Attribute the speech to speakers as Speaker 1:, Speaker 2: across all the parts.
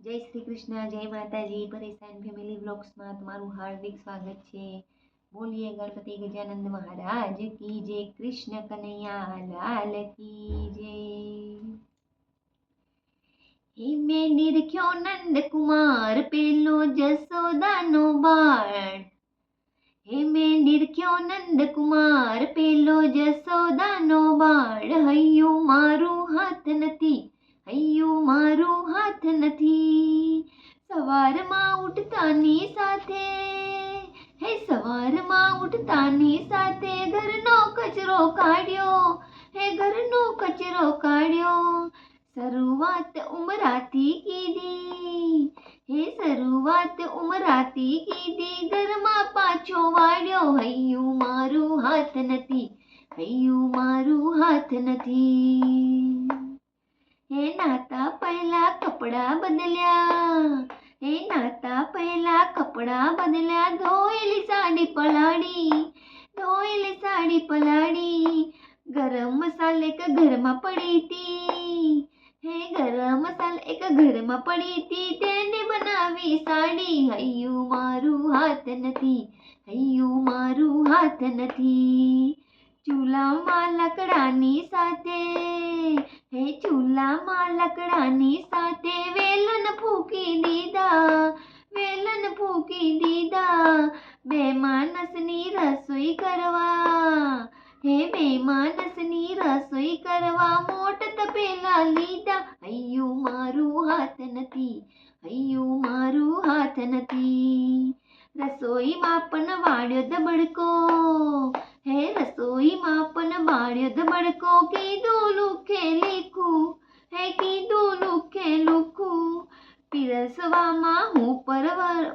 Speaker 1: જય શ્રી કૃષ્ણ, જય માતાજી. પરેશાન ફેમિલી બ્લોગ્સમાં તમારું હાર્દિક સ્વાગત છે. બોલીએ ગણપતિ ગજાનંદ મહારાજ કી જય, કૃષ્ણ કનૈયા લાલ કી જય. મેં નિરખ્યો નંદ કુમાર, પેલો જસોદાનો બાળ. હે નિરખ્યો નંદ કુમાર, પેલો જસોદાનો બાળ. હૈયું મારું હાથ નથી. હૈયું મારું હાથ નથી. સવારમાં ઉઠતાની સાથે, હે, સવારમાં ઉઠતાની સાથે ઘરનો કચરો કાઢ્યો, હે, ઘરનો કચરો કાઢ્યો. શરૂઆત ઉમરાથી કીધી, હે, શરૂઆત ઉમરાતી કીધી, ઘરમાં પાછો વાળ્યો, હૈયું, મારું હાથ નથી, હૈયું, મારું હાથ નથી. હે નાતા પહેલા કપડા બદલ્યા. હે નાતા પહેલા કપડા બદલ્યા. ધોયેલી સાડી પલાળી, ધોયેલી સાડી પલાળી. ગરમ મસાલે એક ઘરમાં પડી હતી. હે ગરમ મસાલ એક ઘરમાં પડી હતી. તેને બનાવી સાડી. હૈયું મારું હાથ નથી. હૈયું મારું હાથ નથી. ચૂલામાં લકડાની સાથે ચૂલામાં લકડાની સાથે વેલન ફૂકી દીધા, વેલન ફૂકી દીધા, બે માણસની રસોઈ કરવા, હે બે માણસની રસોઈ કરવા મોટ તપેલા લીધા હૈયું મારું હાથ નથી હૈયું મારું હાથ નથી. રસોઈમાં પણ વાળ્યો દબડકો હે રસોઈમાં પણ વાળ્યો દબડકો કીધું લુખે લીખું હે કીધું લુખે લુખું. પીરસવામાં હું પરવર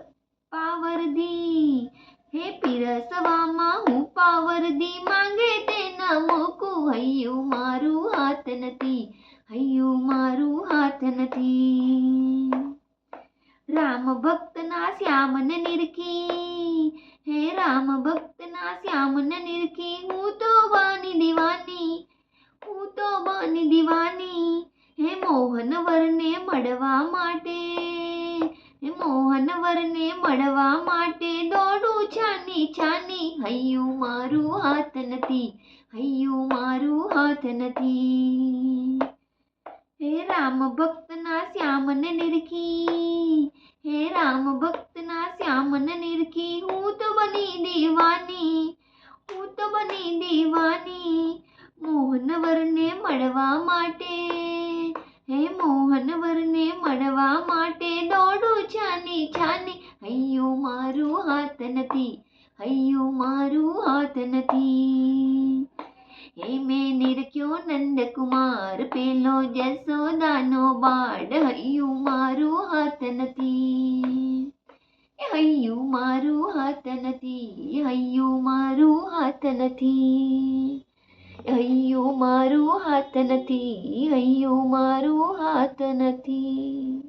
Speaker 1: પાવરદી. હે પીરસવામાં હું પાવરદી, માંગે તે ના મૂકું. હૈયું મારું હાથ નથી, હૈયું મારું હાથ નથી. રામ ભક્તના શ્યામને નિરખી. હે રામ ભક્તના શ્યામને નિરખી, હું તો બાની દીવાની, હું તો બાની દીવાની. હે મોહન વરને મળવા માટે મોહનવરને મળવા માટે દોડું છાની છાની, હૈયું મારું હાથ નથી, હૈયું મારું હાથ નથી. હે રામ ભક્તના શ્યામને નિરખી, હે રામ ભક્તના શ્યામને નિરખી, હું તો બની દીવાની, હું તો બની દીવાની, મોહનવરને મળવા માટે હે મોહનવરને મળવા માટે દોડું છાની છાની હૈયું મારું હાથ નથી, હૈયું મારું હાથ નથી. હે મેં નિરખ્યો નંદકુમાર, પેલો જસોદાનો બાળ. હૈયું મારું હાથ નથી હૈયું મારું હાથ નથી, હૈયું મારું હાથ નથી. મારું હાથ નથી હૈયું મારું હાથ નથી.